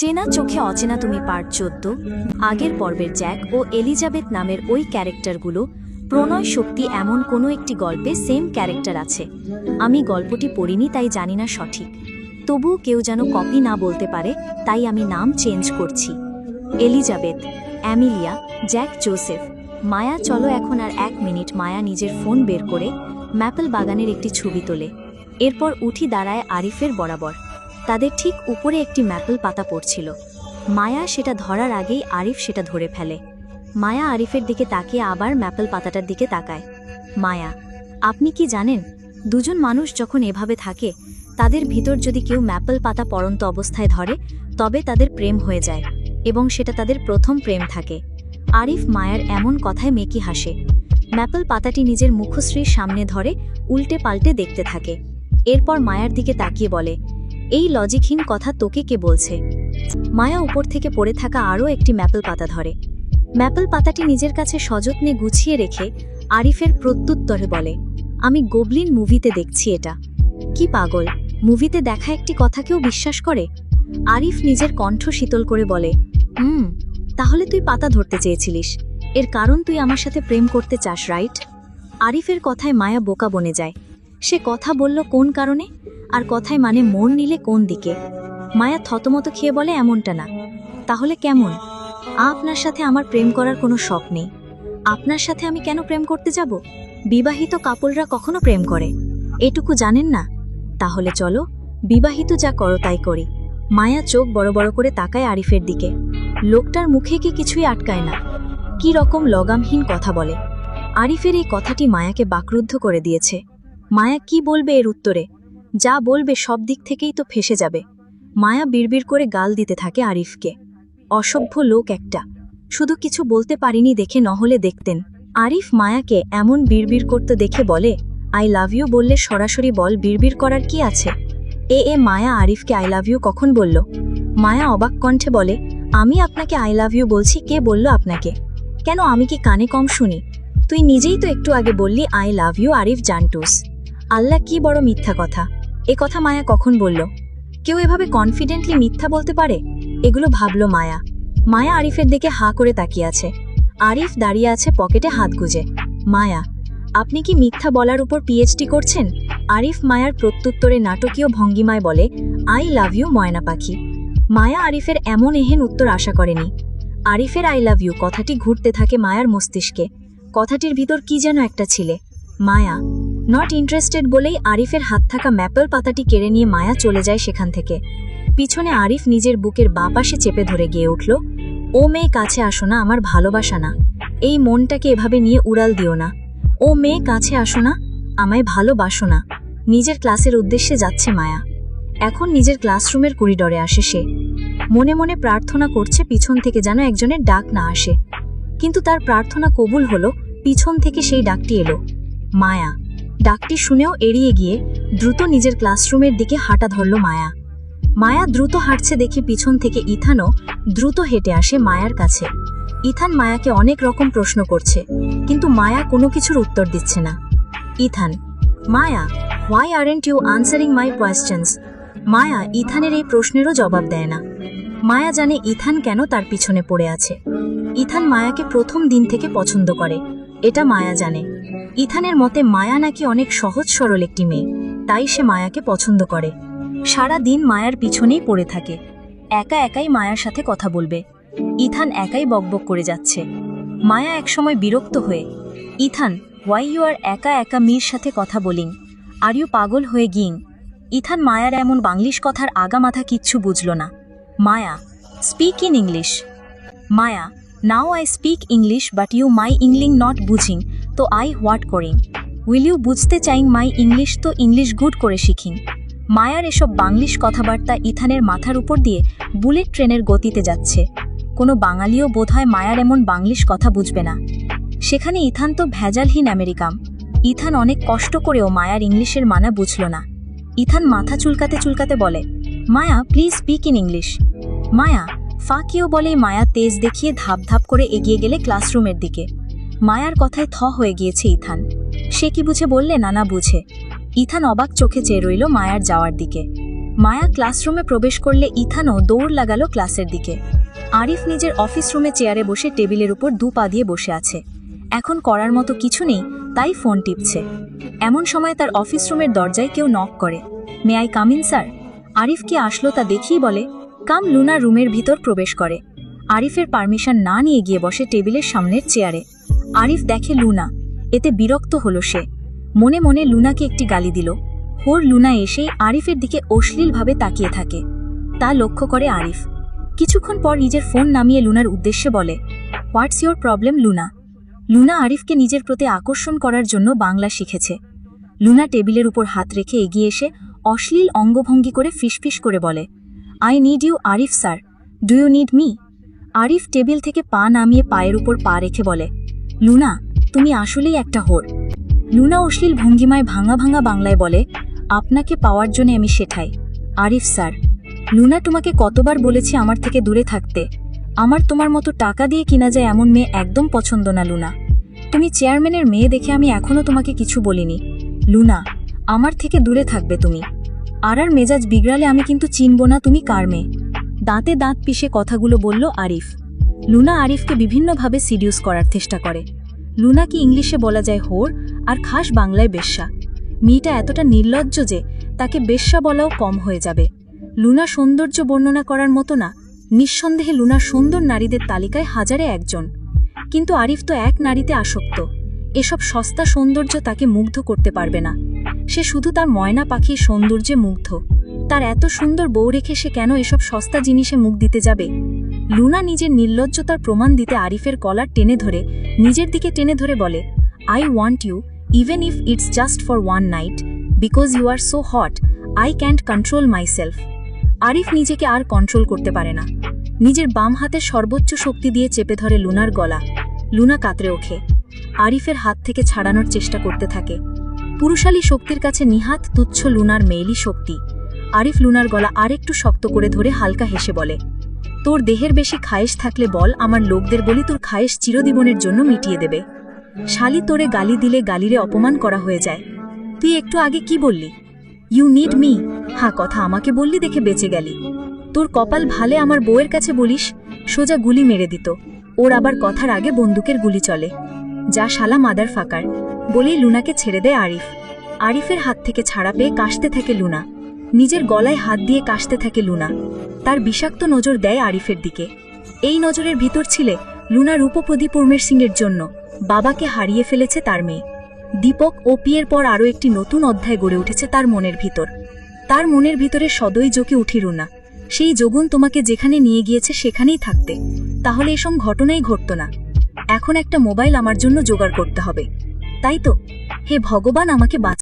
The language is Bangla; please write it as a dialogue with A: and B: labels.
A: চেনা চোখে অচেনা তুমি পার্ট চোদ্দ, আগের পর্বের জ্যাক ও এলিজাবেথ নামের ওই ক্যারেক্টারগুলো, প্রণয় শক্তি এমন কোনো একটি গল্পে সেম ক্যারেক্টার আছে। আমি গল্পটি পড়িনি, তাই জানি না সঠিক। তবুও কেউ যেন কপি না বলতে পারে, তাই আমি নাম চেঞ্জ করছি। Elizabeth, Amelia, Jack Joseph. Maya, চলো এখন আর এক মিনিট মায়া নিজের ফোন বের করে ম্যাপেল বাগানের একটি ছবি তোলে। এরপর উঠি দাঁড়ায় আরিফের বরাবর। তাদের ঠিক উপরে একটি ম্যাপল পাতা পড়ছিল। মায়া সেটা ধরার আগেই আরিফ সেটা ধরে ফেলে। মায়া আরিফের দিকে তাকিয়ে আবার ম্যাপল পাতাটার দিকে তাকায়। মায়া, আপনি কি জানেন, দুজন মানুষ যখন এভাবে থাকে, তাদের ভিতর যদি কেউ ম্যাপল পাতা পড়ন্ত অবস্থায় ধরে, তবে তাদের প্রেম হয়ে যায় এবং সেটা তাদের প্রথম প্রেম থাকে। আরিফ মায়ার এমন কথায় মেকি হাসে। ম্যাপল পাতাটি নিজের মুখশ্রীর সামনে ধরে উল্টে পাল্টে দেখতে থাকে। এরপর মায়ার দিকে তাকিয়ে বলে এই লজিকহীন কথা তোকে কে বলছে? মায়া উপর থেকে পড়ে থাকা আরও একটি ম্যাপেল পাতা ধরে। ম্যাপেল পাতাটি নিজের কাছে সযত্নে গুছিয়ে রেখে আরিফের প্রত্যুত্তরে বলে, আমি গোবলিন মুভিতে দেখছি এটা। কি পাগল, মুভিতে দেখা একটি কথা কেউ বিশ্বাস করে? আরিফ নিজের কণ্ঠ শীতল করে বলে, হুম, তাহলে তুই পাতা ধরতে চেয়েছিলিস। এর কারণ তুই আমার সাথে প্রেম করতে চাস, রাইট? আরিফের কথায় মায়া বোকা বনে যায়। সে কথা বলল কোন কারণে? আর কথায় মানে মন নিলে কোন দিকে? মায়া থতমত খেয়ে বলে, এমনটা না। তাহলে কেমন? আপনার সাথে আমার প্রেম করার কোনো শখ নেই। আপনার সাথে আমি কেন প্রেম করতে যাব? বিবাহিত কাপলরা কখনো প্রেম করে। এটুকু জানেন না? তাহলে চলো, বিবাহিত যা করো তাই করি। মায়া চোখ বড় বড় করে তাকায় আরিফের দিকে। লোকটার মুখে কি কিছুই আটকায় না। কি রকম লগামহীন কথা বলে। আরিফের এই কথাটি মায়াকে বাকরুদ্ধ করে দিয়েছে। মায়া কি বলবে এর উত্তরে? যা বলবে সব দিক থেকেই তো ফেসে যাবে। মায়া বিড়বিড় করে গাল দিতে থাকে আরিফকে। অসভ্য লোক একটা। শুধু কিছু বলতে পারিনি দেখে নহলে দেখতেন। আরিফ মায়াকে এমন বিড়বিড় করতে দেখে বলে, আই লাভ ইউ বললে সরাসরি বল, বিড়বিড় করার কি আছে? এ এ মায়া আরিফকে আই লাভ ইউ কখন বলল? মায়া অবাক কণ্ঠে বলে, আমি আপনাকে আই লাভ ইউ বলছি, কে বলল আপনাকে? কেন আমি কি কানে কম শুনি? তুই নিজেই তো একটু আগে বললি, আই লাভ ইউ আরিফ জান্টুস আল্লাহ কি বড় মিথ্যা কথা। এ কথা মায়া কখন বলল? কেউ এভাবে কনফিডেন্টলি মিথ্যা বলতে পারে? এগুলো ভাবল মায়া। মায়া আরিফের দিকে হা করে তাকিয়ে আছে। আরিফ দাঁড়িয়ে আছে পকেটে হাত গুজে। মায়া, আপনি কি মিথ্যা বলার উপর পিএইচডি করছেন? আরিফ মায়ার প্রত্যুত্তরে নাটকীয় ভঙ্গিমায় বলে আই লাভ ইউ ময়না পাখি। মায়া আরিফের এমন এহেন উত্তর আশা করেনি। আরিফের আই লাভ ইউ কথাটি ঘুরতে থাকে মায়ার মস্তিষ্কে। কথাটির ভিতর কি যেন একটা ছিলে। মায়া নট ইন্টারেস্টেড বলেই আরিফের হাত থাকা ম্যাপল পাতাটি কেড়ে নিয়ে মায়া চলে যায় সেখান থেকে। পিছনে আরিফ নিজের বুকের বাঁ পাশে চেপে ধরে গিয়ে উঠল, ও মেয়ে কাছে আসো না, আমার ভালোবাসা না। এই মনটাকে এভাবে নিয়ে উড়াল দিও না। ও মেয়ে কাছে আসো না, আমায় ভালোবাসো না। নিজের ক্লাসের উদ্দেশ্যে যাচ্ছে মায়া। এখন নিজের ক্লাসরুমের করিডরে আসে সে। মনে মনে প্রার্থনা করছে পিছন থেকে যেন একজনের ডাক না আসে। কিন্তু তার প্রার্থনা কবুল হলো, পিছন থেকে সেই ডাকটি এলো, মায়া। ডাকটি শুনেও এড়িয়ে গিয়ে দ্রুত নিজের ক্লাসরুমের দিকে হাঁটা ধরল মায়া। মায়া দ্রুত হাঁটছে দেখে পিছন থেকে ইথানও দ্রুত হেঁটে আসে মায়ার কাছে। ইথান মায়াকে অনেক রকম প্রশ্ন করছে, কিন্তু মায়া কোনো কিছুর উত্তর দিচ্ছে না। Ethan, Maya why aren't you answering my questions Maya ইথানের এই প্রশ্নেরও জবাব দেয় না। মায়া জানে ইথান কেন তার পিছনে পড়ে আছে। ইথান মায়াকে প্রথম দিন থেকে পছন্দ করে, এটা মায়া জানে। ইথানের মতে মায়া নাকি অনেক সহজ সরল একটি মেয়ে, তাই সে মায়াকে পছন্দ করে। সারা দিন মায়ার পিছনেই পড়ে থাকে। একা একাই মায়ার সাথে কথা বলবে। ইথান একাই বকবক করে যাচ্ছে। মায়া একসময় বিরক্ত হয়ে, ইথান ওয়াই ইউ আর একা একা মির সাথে কথা বলিং? আর ইউ পাগল হয়ে গিং ইথান মায়ার এমন বাংলিশ কথার আগা মাথা কিচ্ছু বুঝল না। Maya speak in English Maya now I speak English but you my ইংলিং not বুঝিং। তো আই হোয়াট করিং উইল ইউ বুঝতে চাইং মাই ইংলিশ তো ইংলিশ গুড করে শিখিং। মায়ার এসব বাংলিশ কথাবার্তা ইথানের মাথার উপর দিয়ে বুলেট ট্রেনের গতিতে যাচ্ছে। কোনো বাঙালিও বোধহয় মায়ার এমন বাংলিশ কথা বুঝবে না। সেখানে ইথান তো ভেজালহীন আমেরিকাম। ইথান অনেক কষ্ট করেও মায়ার ইংলিশের মানা বুঝল না। ইথান মাথা চুলকাতে চুলকাতে বলে, Maya please speak in English Maya, ফাঁকিও বলেই মায়া তেজ দেখিয়ে ধাপ ধাপ করে এগিয়ে গেলে ক্লাসরুমের দিকে। মায়ার কথায় থ হয়ে গিয়েছে ইথান। সে কি বুঝে বললে? না না বুঝে। ইথান অবাক চোখে চেয়ে রইল মায়ার যাওয়ার দিকে। মায়া ক্লাসরুমে প্রবেশ করলে ইথানও দৌড় লাগালো ক্লাসের দিকে। আরিফ নিজের অফিস রুমে চেয়ারে বসে টেবিলের উপর দু পা দিয়ে বসে আছে। এখন করার মতো কিছু নেই, তাই ফোন টিপছে। এমন সময় তার অফিস রুমের দরজায় কেউ নক করে। May I come in sir? Arif কি আসলো তা দেখেই বলে, কাম লুনা রুমের ভিতর প্রবেশ করে। আরিফের পারমিশন না নিয়ে গিয়ে বসে টেবিলের সামনের চেয়ারে। আরিফ দেখে লুনা। এতে বিরক্ত হলো সে। মনে মনে লুনাকে একটি গালি দিল। হোর লুনা এসেই আরিফের দিকে অশ্লীলভাবে তাকিয়ে থাকে। তা লক্ষ্য করে আরিফ। কিছুক্ষণ পর নিজের ফোন নামিয়ে লুনার উদ্দেশ্যে বলে, what's your problem, Luna? Luna আরিফকে নিজের প্রতি আকর্ষণ করার জন্য বাংলা শিখেছে। লুনা টেবিলের উপর হাত রেখে এগিয়ে এসে অশ্লীল অঙ্গভঙ্গি করে ফিসফিস করে বলে, I need you Arif, sir. Do you need me? Arif table থেকে পা নামিয়ে পায়ের উপর পা রেখে বলে লুনা তুমি আসলেই একটা হোর। লুনা অশ্লীল ভঙ্গিমায় ভাঙা ভাঙা বাংলায় বলে, আপনাকে পাওয়ার জন্য আমি শেঠাই আরিফ স্যার লুনা তোমাকে কতবার বলেছি আমার থেকে দূরে থাকতে। আমার তোমার মতো টাকা দিয়ে কিনা যায় এমন মেয়ে একদম পছন্দ না লুনা তুমি চেয়ারম্যানের মেয়ে দেখে আমি এখনও তোমাকে কিছু বলিনি। লুনা আমার থেকে দূরে থাকবে তুমি। আর আর মেজাজ বিগড়ালে আমি কিন্তু চিনব না তুমি কার মেয়ে। দাঁতে দাঁত পিষে কথাগুলো বলল আরিফ। লুনা আরিফকে বিভিন্নভাবে সিডিউস করার চেষ্টা করে। লুনা কি ইংলিশে বলা যায় হোর আর খাস বাংলায় বেশ্যা? মেয়েটা এতটা নির্লজ্জ যে তাকে বেশ্যা বলাও কম হয়ে যাবে। লুনা সৌন্দর্য বর্ণনা করার মতো না, নিঃসন্দেহে লুনা সুন্দর নারীদের তালিকায় হাজারে একজন। কিন্তু আরিফ তো এক নারীতে আসক্ত। এসব সস্তা সৌন্দর্য তাকে মুগ্ধ করতে পারবে না। সে শুধু তার ময়না পাখির সৌন্দর্যে মুগ্ধ। তার এত সুন্দর বউ রেখে সে কেন এসব সস্তা জিনিসে মুখ দিতে যাবে? লুনা নিজের নির্লজ্জতার প্রমাণ দিতে আরিফের কলার টেনে ধরে, নিজের দিকে টেনে ধরে বলে I want you even if it's just for one night because you are so hot I can't control myself Arif নিজেকে আর কন্ট্রোল করতে পারে না। নিজের বাম হাতের সর্বোচ্চ শক্তি দিয়ে চেপে ধরে লুনার গলা। লুনা কাতরে ওঠে। আরিফের হাত থেকে ছাড়ানোর চেষ্টা করতে থাকে। পুরুষালী শক্তির কাছে নিহাত তুচ্ছ লুনার মেয়েলি শক্তি। আরিফ লুনার গলা আরেকটু শক্ত করে ধরে হালকা হেসে বলে তোর দেহের বেশি খায়েশ থাকলে বল আমার লোকদের বলি তোর খায়েশ চিরদীবনের জন্য মিটিয়ে দেবে। শালি তোরে গালি দিলে গালিরে অপমান করা হয়ে যায়। তুই একটু আগে কি বললি? ইউ নিড মি হা, কথা আমাকে বললি দেখে বেঁচে গেলি। তোর কপাল ভালে আমার বউয়ের কাছে বলিস, সোজা গুলি মেরে দিত। ওর আবার কথার আগে বন্দুকের গুলি চলে। যা শালা মাদার ফাকার। বলেই লুনাকে ছেড়ে দেয় আরিফ। আরিফের হাত থেকে ছাড়া পেয়ে কাশতে থাকে লুনা। নিজের গলায় হাত দিয়ে কাশতে থাকে লুনা। তার বিষাক্ত নজর দেয় আরিফের দিকে। এই নজরের ভিতর ছিলে লুনা রূপপ্রদীপ উর্মের সিংয়ের জন্য। বাবাকে হারিয়ে ফেলেছে তার মেয়ে। দীপক ও পিয়ের পর আরও একটি নতুন অধ্যায় গড়ে উঠেছে তার মনের ভিতর। তার মনের ভিতরে সদয় জোকে উঠি রুনা। সেই যোগুন তোমাকে যেখানে নিয়ে গিয়েছে সেখানেই থাকতে। তাহলে এসব ঘটনাই ঘটত না। এখন একটা মোবাইল আমার জন্য জোগাড় করতে হবে। তাই তো? হে ভগবান, আমাকে বাঁচ